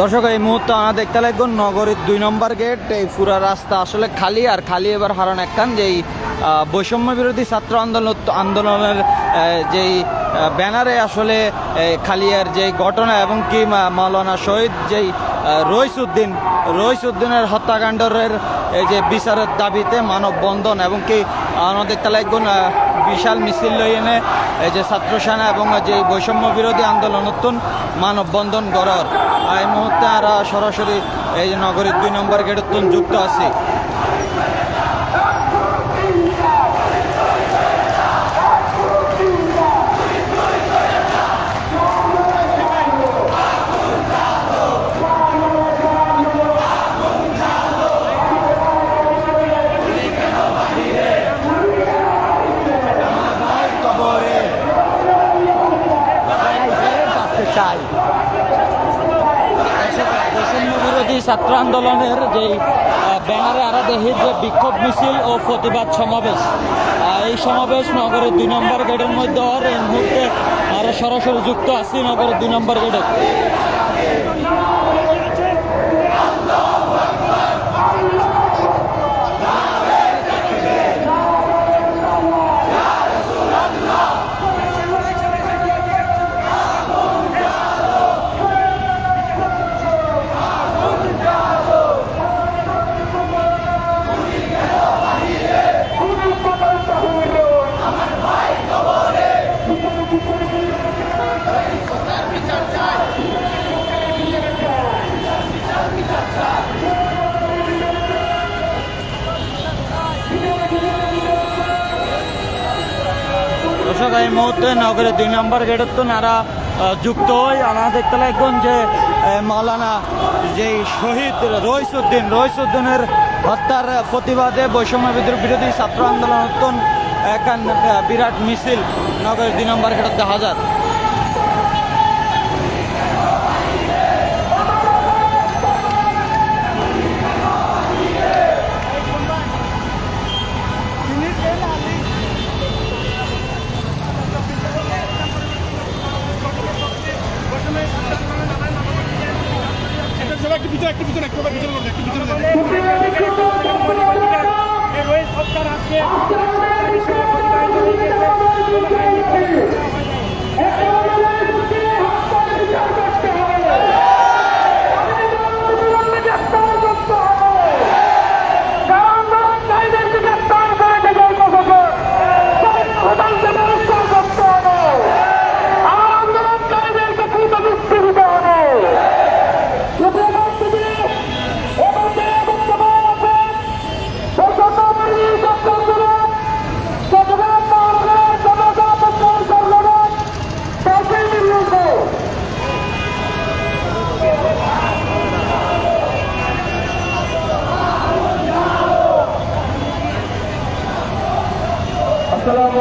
দর্শক, এই মুহূর্তে আমরা দেখতে লাগবো নগরীর দুই নম্বর গেট এই পুরা রাস্তা আসলে খালি, আর খালি এবার হারান একখান যেই বৈষম্য বিরোধী ছাত্র আন্দোলন, আন্দোলনের যেই ব্যানারে আসলে খালিয়ার যেই ঘটনা এবং কি মাওলানা শহীদ যেই রইসুদ্দিন, রইসুদ্দিনের হত্যাকাণ্ডের যে বিচারের দাবিতে মানববন্ধন এবং কি আমরা দেখতে লাগবো না বিশাল মিছিল লই এনে এই যে ছাত্র সেনা এবং যে বৈষম্য বিরোধী আন্দোলন নতুন মানববন্ধন গড়র। এই মুহূর্তে আমরা সরাসরি এই নগরীর দুই নম্বর গেটের যুক্ত আছি। চাই বৈষম্য বিরোধী ছাত্র আন্দোলনের যে ব্যানারে আরা দেখি যে বিক্ষোভ মিছিল ও প্রতিবাদ সমাবেশ এই সমাবেশ নগরের দুই নম্বর গেটের মধ্যে আর এই মুহূর্তে আরও সরাসরি যুক্ত আছি নগরের দুই নম্বর গেটে। দর্শক, এই মুহূর্তে নগরের দুই নম্বর গেটের তো নারা যুক্ত হই। আমরা দেখতে লাগবেন যে মাওলানা যে শহীদ রইসুদ্দিন, রইসুদ্দিনের হত্যার প্রতিবাদে বৈষম্য বিরোধী ছাত্র আন্দোলন নতুন একান বিরাট মিছিল নগরের দুই নম্বর গেটের দেখা একটু পিছনে একটু পিছনে একটু পিছনে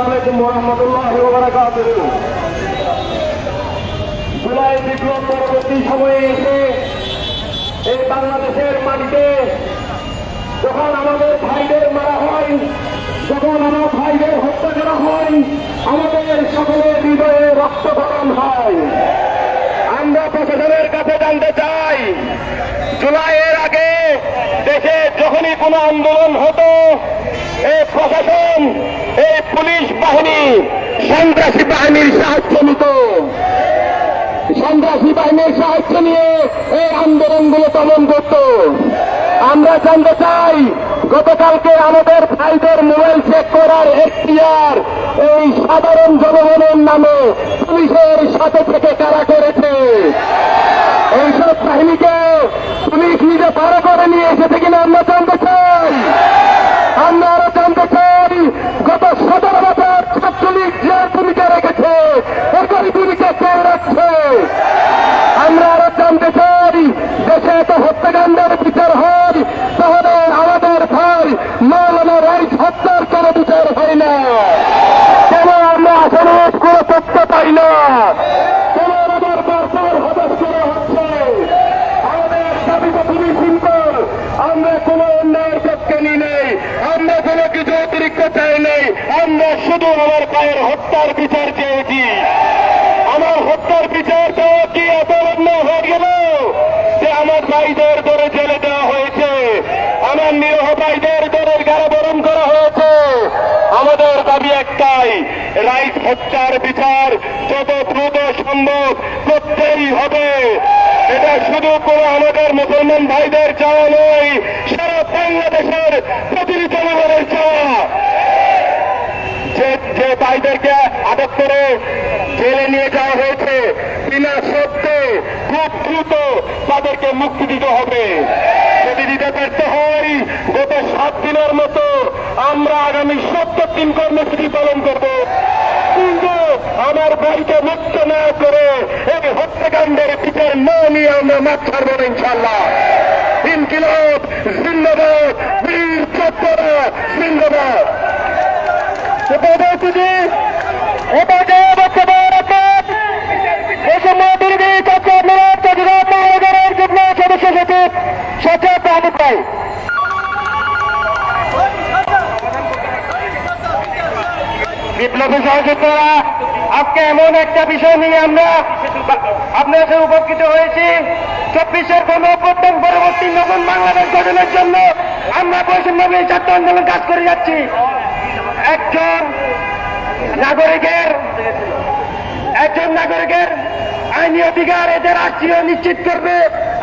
আলাইকুম রহমতুল্লাহ জুলাই বিপ্লব পরবর্তী সময়ে এসে এই বাংলাদেশের মাটিতে যখন আমাদের ভাইদের মারা হয়, যখন আমার ভাইদের হত্যা করা হয়, আমাদের সকলের হৃদয়ে রক্তকরণ হয়। আমরা প্রশাসনের কাছে জানতে চাই, জুলাইয়ের আগে দেশে যখনই কোনো আন্দোলন হতো প্রশাসন এই পুলিশ বাহিনী, সন্ত্রাসী বাহিনীর সাহায্য নিত। সন্ত্রাসী বাহিনীর সাহায্য নিয়ে এই আন্দোলনগুলো দমন করত। আমরা জানতে চাই, গতকালকে আমাদের ভাইদের মোবাইল চেক করার এখতিয়ার এই সাধারণ জনগণের নামে পুলিশের সাথে থেকে কারা অন্তত আমার পায়ের হত্যার বিচার চেয়েছি। আমার হত্যার বিচার দেওয়া কি এত হয়ে গেল? যে আমার ভাইদের ধরে জেলে দেওয়া হয়েছে। আমার নিরহ ভাইদের দরের গারাবরণ করা হয়েছে। আমাদের দাবি একটাই রাইস হত্যার বিচার যত দ্রুত সম্ভব করতেই হবে। এটা শুধু করে আমাদের মুসলমান ভাইদের চাওয়া নয়, সারা বাংলাদেশের প্রতিনিধি চাওয়া। যে ভাইদেরকে আটক করে জেলে নিয়ে যাওয়া হয়েছে, বিনা সত্যে খুব দ্রুত তাদেরকে মুক্তি দিতে হবে। যদি দিতে ব্যর্থ হই, গত সাত দিনের মতো আমরা আগামী সত্তর দিন কর্মসূচি পালন করব। কিন্তু আমার ভাইকে মুক্ত না করে এই হত্যাকাণ্ডের বিচার না নিয়ে আমরা মাছ ছাড়বো না ইনশাল্লাহ ইনকিলাব জিন্দাবাদ, বীর চত্বরা, জিন্দাবাদ। বিপ্লবী সহযোগিতারা আজকে এমন একটা বিষয় নিয়ে আমরা আপনার সাথে উপকৃত হয়েছি। চব্বিশের কোন অভ্যর্থন পরবর্তী নতুন বাংলাদেশ গঠনের জন্য আমরা বৈষম্যবী ছাত্র আন্দোলন কাজ করে যাচ্ছি। একজন নাগরিকের একজন নাগরিকের আইনি অধিকার এদের রাষ্ট্রীয় নিশ্চিত করবে।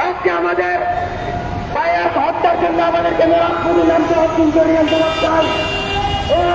আজকে আমাদের হত্যার জন্য আমাদেরকে এই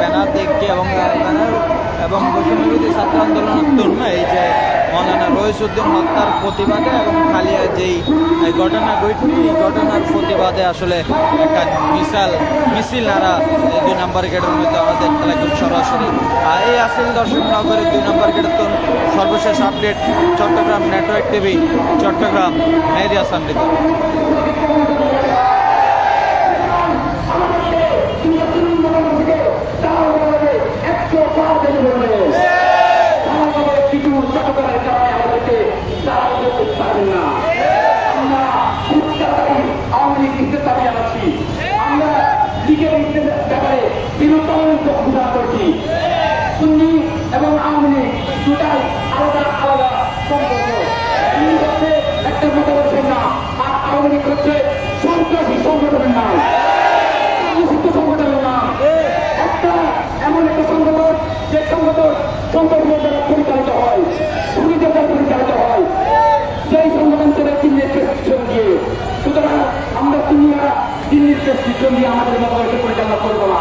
ব্যানার দেখছি এবং ব্যানার এবং আন্দোলনের জন্য এই যে মৌলানা রইসুদ্দিন হত্যার প্রতিবাদে এবং খালিয়া যেই ঘটনা ঘটনি ঘটনার প্রতিবাদে আসলে একটা মিসাল মিছিল নারা দুই নম্বর গেটের মধ্যে আমাদের একদম সরাসরি আর এই আসিল দর্শক নগরের দুই নম্বর গেটের তো সর্বশেষ update Chittagong network TV Chittagong Mehedi Hasan সুতরাং আমরা সিনিয়রা দিল্লির প্রেসক্রিপশন দিয়ে আমাদের পরিচালনা করব না।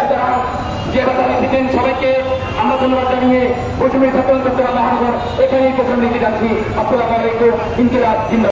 সুতরাং যে লিখেছেন সবাইকে আমরা ধন্যবাদ জানিয়ে পশ্চিমের ছাত্র আন্দোলন মহানগর এখানেই প্রথম লিখে যাচ্ছি আসসালামু আলাইকুম ইন্দিরা